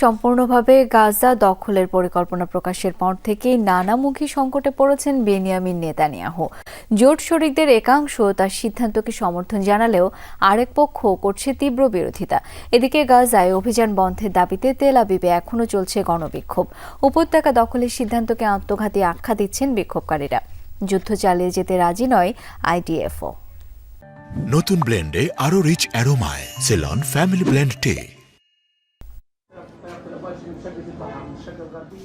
সম্পূর্ণভাবে গাজা দখলের পরিকল্পনা প্রকাশের পর থেকেই নানামুখী সংকটে পড়েছেন বেনিয়ামিন নেতানিয়াহু। জোট শরিকদের একাংশ তার সিদ্ধান্তকে সমর্থন জানালেও আরেক পক্ষ করছে তীব্র বিরোধিতা। এদিকে গাজায় অভিযান বন্ধের দাবিতে তেল আবিবে এখনও চলছে গণবিক্ষোভ। উপত্যকা দখলের সিদ্ধান্তকে আত্মঘাতী আখ্যা দিচ্ছেন বিক্ষোভকারীরা। যুদ্ধ চালিয়ে যেতে রাজি নয় আইডিএফও। নতুন ব্লেন্ডে আরও রিচ অ্যারোমায় সেলন ফ্যামিলি ব্লেন্ড টে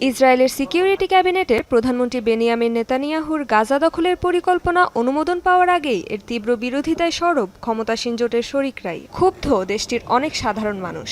ইসরায়েলের সিকিউরিটি ক্যাবিনেটে প্রধানমন্ত্রী বেনিয়ামিন নেতানিয়াহুর গাজা দখলের পরিকল্পনা অনুমোদন পাওয়ার আগেই এর তীব্র বিরোধিতায় সরব ক্ষমতাসীন জোটের শরিকরাই। ক্ষুব্ধ দেশটির অনেক সাধারণ মানুষ।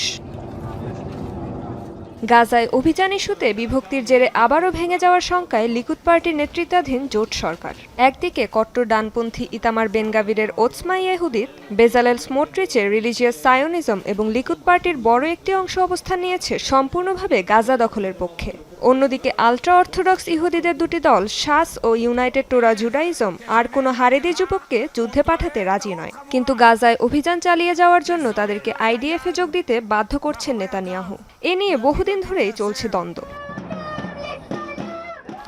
গাজায় অভিযান ইস্যুতে বিভক্তির জেরে আবারও ভেঙে যাওয়ার শঙ্কায় লিকুদ পার্টির নেতৃত্বাধীন জোট সরকার। একদিকে কট্টর ডানপন্থী ইতামার বেনগাভিরের ওৎসমা ইয়েহুদিত বেজালেল স্মোট্রিচের রিলিজিয়াস সায়োনিজম এবং লিকুদ পার্টির বড় একটি অংশ অবস্থান নিয়েছে সম্পূর্ণভাবে গাজা দখলের পক্ষে। অন্যদিকে আলট্রা অর্থোডক্স ইহুদিদের দুটি দল, শাস ও ইউনাইটেড টোরা জুডাইজম, আর কোনো হারেদি যুবককে যুদ্ধে পাঠাতে রাজি নয়। কিন্তু গাজায় অভিযান চালিয়ে যাওয়ার জন্য তাদেরকে আইডিএফে যোগ দিতে বাধ্য করছেন নেতানিয়াহু। এ নিয়ে বহুদিন ধরেই চলছে দ্বন্দ্ব।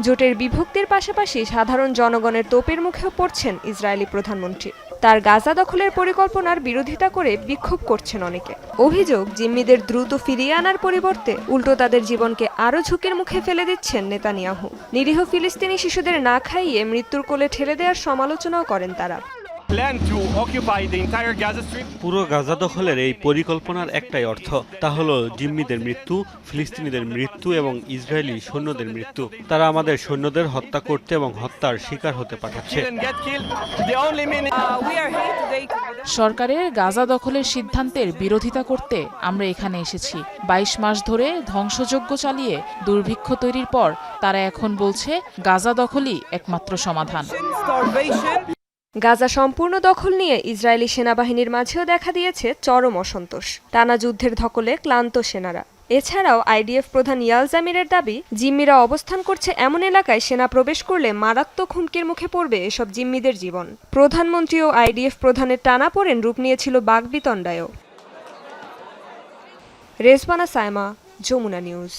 জোটের বিভক্তির পাশাপাশি সাধারণ জনগণের তোপের মুখেও পড়ছেন ইসরায়েলি প্রধানমন্ত্রী। তার গাজা দখলের পরিকল্পনার বিরোধিতা করে বিক্ষোভ করছেন অনেকে। অভিযোগ, জিম্মিদের দ্রুত ফিরিয়ে আনার পরিবর্তে উল্টো তাদের জীবনকে আরও ঝুঁকির মুখে ফেলে দিচ্ছেন নেতানিয়াহু। নিরীহ ফিলিস্তিনি শিশুদের না খাইয়ে মৃত্যুর কোলে ঠেলে দেওয়ার সমালোচনাও করেন তারা। Plan to occupy the entire Gaza Strip. পুরো গাজা দখলের এই পরিকল্পনার একটাই অর্থ তা হলো জিম্মিদের মৃত্যু ফিলিস্তিনিদের মৃত্যু এবং ইসরায়েলি সৈন্যদের মৃত্যু তারা আমাদের সৈন্যদের হত্যা করতে এবং হত্যার শিকার হতে পাঠাচ্ছে Kill and get killed. The only meaning. সরকারের গাজা দখলের সিদ্ধান্তের বিরোধিতা করতে আমরা এখানে এসেছি বাইশ মাস ধরে ধ্বংসযজ্ঞ চালিয়ে দুর্ভিক্ষ তৈরির পর তারা এখন বলছে গাজা দখলই একমাত্র সমাধান গাজা সম্পূর্ণ দখল নিয়ে ইসরায়েলি সেনাবাহিনীর মাঝেও দেখা দিয়েছে চরম অসন্তোষ। টানা যুদ্ধের ধকলে ক্লান্ত সেনারা। এছাড়াও আইডিএফ প্রধান ইয়াল জামিরের দাবি, জিম্মিরা অবস্থান করছে এমন এলাকায় সেনা প্রবেশ করলে মারাত্মক হুমকির মুখে পড়বে এসব জিম্মিদের জীবন। প্রধানমন্ত্রী ও আইডিএফ প্রধানের টানা পড়েন রূপ নিয়েছিল বাগবিতণ্ডায়ও রেজবানা সায়মা, যমুনা নিউজ।